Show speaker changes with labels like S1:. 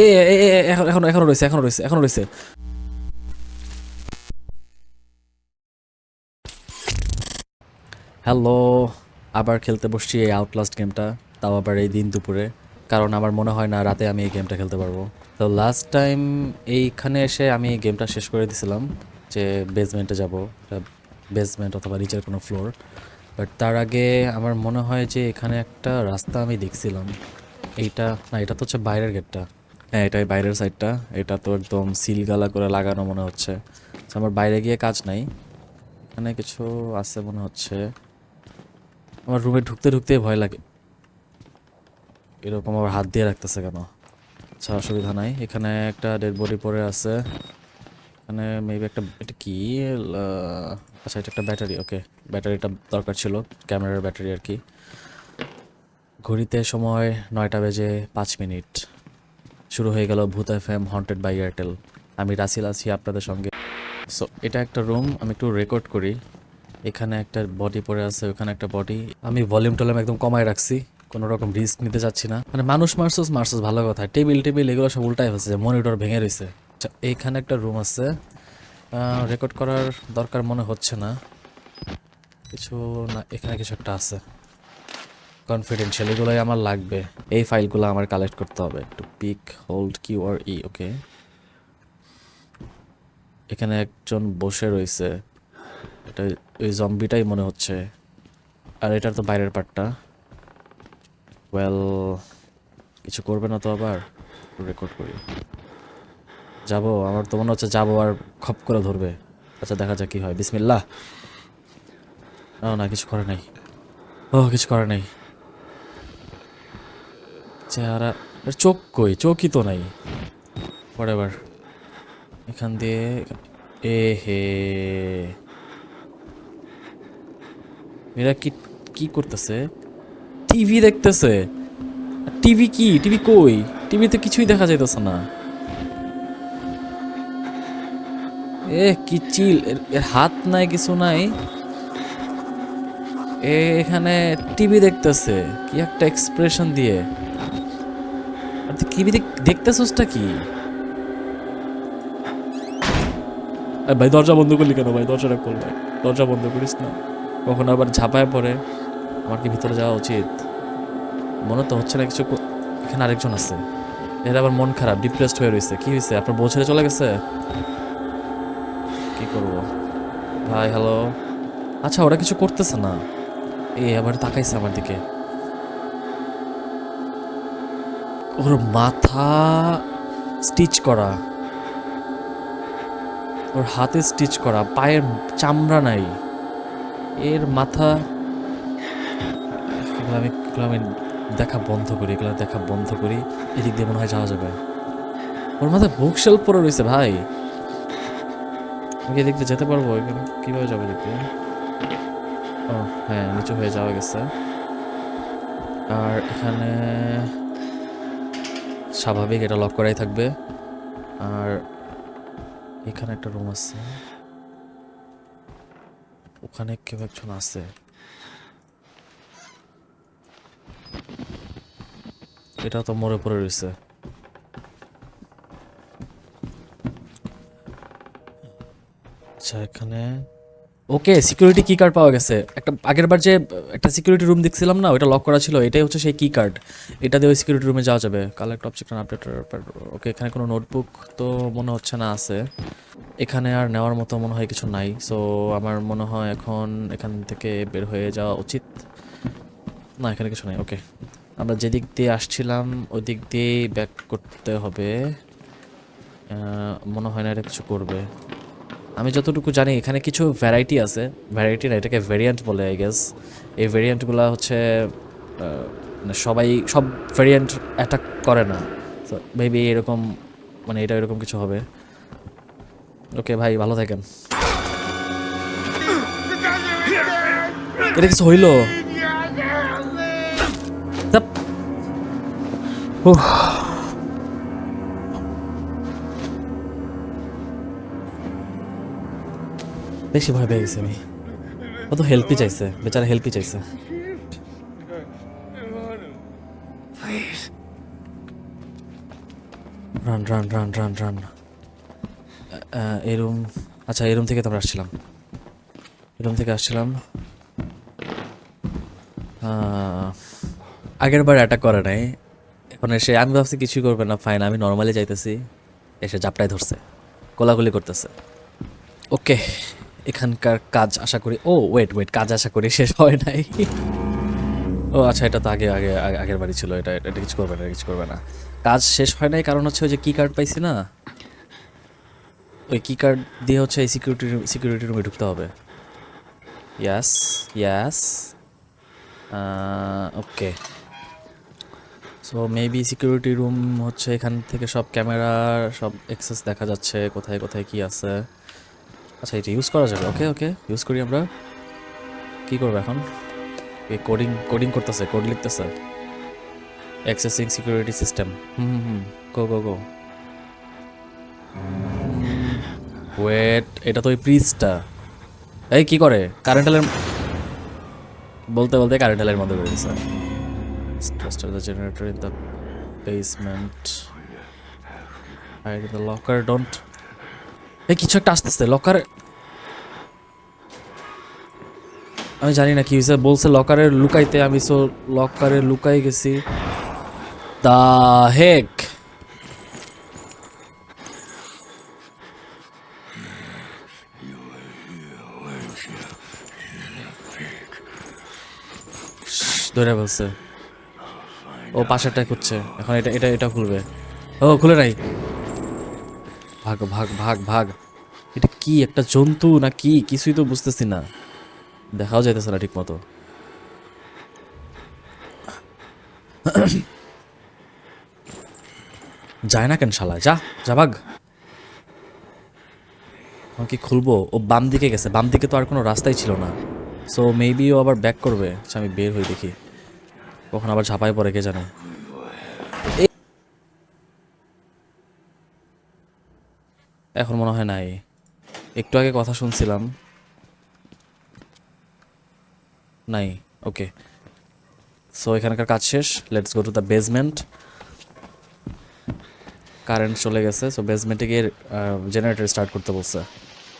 S1: এ এখন এখন, এখনও রয়েছে এখনও রয়েছে এখনও রয়েছে। হ্যালো, আবার খেলতে বসছি এই আউটলাস্ট গেমটা তাও আবার এই দিন দুপুরে, কারণ আমার মনে হয় না রাতে আমি এই গেমটা খেলতে পারব। তো লাস্ট টাইম এইখানে এসে আমি গেমটা শেষ করে দিয়েছিলাম যে বেসমেন্টে যাব বেসমেন্ট অথবা নিচের কোনো ফ্লোর বাট তার আগে আমার মনে হয় যে এখানে একটা রাস্তা আমি দেখছিলাম। এইটা, না, এটা তো হচ্ছে বাইরের গেটটা হ্যাঁ এটাই বাইরের সাইডটা এটা তো একদম সিলগালা করে লাগানো মনে হচ্ছে। আমার বাইরে গিয়ে কাজ নাই। এখানে কিছু আছে মনে হচ্ছে। আমার রুমে ঢুকতে ঢুকতে ভয় লাগে। এরকম আবার হাত দিয়ে রাখতেছে কেন? আচ্ছা অসুবিধা নাই। এখানে একটা ডেড বডি পড়ে আছে। এখানে মেবি একটা, এটা কি? আচ্ছা এটা একটা ব্যাটারি ওকে ব্যাটারিটা দরকার ছিল ক্যামেরার ব্যাটারি আর কি। ঘড়িতে সময় নয়টা বেজে পাঁচ মিনিট। শুরু হয়ে গেল ভূত F M haunted by Airtel আমি রাসিল আছি আপনাদের সঙ্গে। সো এটা একটা রুম আমি একটু রেকর্ড করি। এখানে একটা বডি পড়ে আছে, ওখানে একটা বডি আমি ভলিউম টলিউম একদম কমায় রাখছি, কোনো রকম রিস্ক নিতে চাচ্ছি না। মানে মানুষ মারছস মারছস ভালো কথা। টেবিল টেবিল এগুলো সব উল্টাই হচ্ছে মনিটর ভেঙে রয়েছে আচ্ছা এইখানে একটা রুম আছে। রেকর্ড করার দরকার মনে হচ্ছে না। কিছু না, এখানে কিছু একটা আছে। কনফিডেন্সিয়াল এগুলোই আমার লাগবে। এই ফাইলগুলো আমার কালেক্ট করতে হবে। একটু পিক হোল্ড কিউ আর ই ওকে এখানে একজন বসে রয়েছে। এটা ওই জম্বিটাই মনে হচ্ছে। আর এটার তো বাইরের পার্টটা ওয়েল কিছু করবে না তো আবার? রেকর্ড করি। যাব, আমার তো মনে হচ্ছে যাব আর খপ করে ধরবে। আচ্ছা দেখা যাক কি হয়। বিসমিল্লাহ। না কিছু করে নাই। ও, কিছু করে নাই। চেহারা। চোখ কই? চোখই তো নাই। এবার এখান দিয়ে এ হে। এরা কি কি করতেছে? টিভি দেখতেছে। টিভি কি? টিভি কই? টিভিতে কিছুই দেখা যাইতেছে না। এ, কি চিল। এর হাত নাই, কিছু নাই। এ, এখানে টিভি দেখতেছে। কি একটা এক্সপ্রেশন দিয়ে। টিভি দেখতেছসটা কি? ভাই, দরজা বন্ধ করলি কেন ভাই? দরজাটা খোল ভাই। দরজা বন্ধ করিস না। কখন আবার ঝাঁপায় পড়ে, আমার কি ভিতরে যাওয়া উচিত? মনে তো হচ্ছে না কিছু এখানে আরেকজন আছে। এর আবার মন খারাপ ডিপ্রেসড হয়ে রয়েছে কি হয়েছে আপনার বউ ছেড়ে চলে গেছে? কি করব? ভাই হ্যালো আচ্ছা ওরা কিছু করতেছে না। এ, আবার তাকাইছে আমার দিকে। ওর মাথা স্টিচ করা। ওর হাতে স্টিচ করা, পায়ের চামড়া নাই। এর মাথা আমি আমি দেখা বন্ধ করি, এগুলো দেখা বন্ধ করি, এদিক দিয়ে মনে হয় যাওয়া যাবে। ওর মাথায় বুক শেল্প পরে রয়েছে ভাই। আমি এদিক দিয়ে যেতে পারব কীভাবে যাব দিয়ে? ও হ্যাঁ নিচু হয়ে যাওয়া গেছে। আর এখানে স্বাভাবিক, এটা লক করাই থাকবে। আর এখানে একটা রুম আছে। ওখানে কেউ একজন আছে। এটা তো মরে পড়ে রয়েছে। আচ্ছা এখানে ওকে সিকিউরিটি কি কার্ড পাওয়া গেছে। একটা আগের বার যে, একটা সিকিউরিটি রুম দেখছিলাম না ওটা লক করা ছিল, এটাই হচ্ছে সেই কি কার্ড এটা দিয়ে ওই সিকিউরিটি রুমে যাওয়া যাবে। কালেক্ট অবজেক্ট আপডেট ওকে, এখানে কোনো নোটবুক তো মনে হচ্ছে না আছে। এখানে আর নেওয়ার মতো মনে হয় কিছু নাই। সো আমার মনে হয় এখন এখান থেকে বের হয়ে যাওয়া উচিত। না, এখানে কিছু নাই, ওকে। আমরা যেদিক দিয়ে আসছিলাম ওই দিক দিয়েই ব্যাক করতে হবে। মনে হয় না এটা কিছু করবে। আমি যতটুকু জানি এখানে কিছু ভ্যারাইটি আছে ভ্যারাইটি না এটাকে ভেরিয়েন্ট বলে আই গেস এই ভেরিয়েন্টগুলো হচ্ছে মানে সবাই সব ভেরিয়েন্ট অ্যাটাক করে না তো মেবি এরকম মানে এটা এরকম কিছু হবে ওকে ভাই ভালো থাকেন এটা কিছু হইল বেশি ভয় পেয়ে গেছি আমি। ও তো হেল্পই চাইছে, বেচারা হেল্পই চাইছে। Run run run run run এই রুম আচ্ছা এই রুম থেকে তো আমরা আসছিলাম। এই রুম থেকে আসছিলাম। আগের বার অ্যাটাক করে নাই। এখন এসে আমি ভাবছি কিছুই করবে না ফাইন আমি নর্মালি যাইতেছি। এসে জাপটায় ধরছে কোলাগুলি করতেছে। ওকে এখানকার কাজ আশা করি, ও ওয়েট ওয়েট কাজ আশা করি শেষ হয় নাই। ও আচ্ছা এটা তো আগে আগে, আগে- আগের বাড়ি ছিল, এটা এটা কিছু করবে না কিছু করবে না। কাজ শেষ হয় নাই, কারণ হচ্ছে ওই যে কি কার্ড পাইছি না? ওই কি কার্ড দিয়ে হচ্ছে এই সিকিউরিটি সিকিউরিটি রুমে ঢুকতে হবে। Yes yes okay so maybe security room হচ্ছে এখান থেকে সব ক্যামেরা সব এক্সেস দেখা যাচ্ছে, কোথায় কোথায় কি আছে? আচ্ছা এটা ইউজ করা যাবে। ওকে ওকে ইউজ করি আমরা। কি করব এখন? কোডিং কোডিং করতেছে কোড লিখতেছে। Accessing security system hmm hmm go go go wait এটা তো ওই প্রিজটা এই, কি করে? কারেন্টালের বলতে বলতে কারেন্টালের মধ্যে করে দিচ্ছে Tester the generator in the basement. Hide in the locker. এই, কিছু একটা আসতেছে। লকার আমি জানি না কি হয়েছে, বলছে লকারের লুকাইতে, আমি সো লকারে লুকাই গেছি। দা হেক। ধরে বলছে। ও পাশেরটা খুঁজছে, এখন এটা এটা এটা খুলবে। ও, খুলে নাই। ভাগ ভাগ ভাগ ভাগ। এটা কি, একটা জন্তু না কি? কিছুই তো বুঝতেছি না। দেখাও যাইতেছে না ঠিক মতো যায় না কেন শালা যা যা ভাগ। এখন কি খুলবো? ও বাম দিকে গেছে। বাম দিকে তো আর কোনো রাস্তাই ছিল না। সো মেবি ও আবার ব্যাক করবে। আচ্ছা আমি বের হই দেখি। কখন আবার ঝাঁপাই পড়ে কে জানে। এখন মনে হয় নাই। একটু আগে কথা শুনছিলাম। নাই ওকে সো এখানকার কাজ শেষ let's go to the basement current চলে গেছে সো বেসমেন্টে গিয়ে জেনারেটর স্টার্ট করতে বলছে।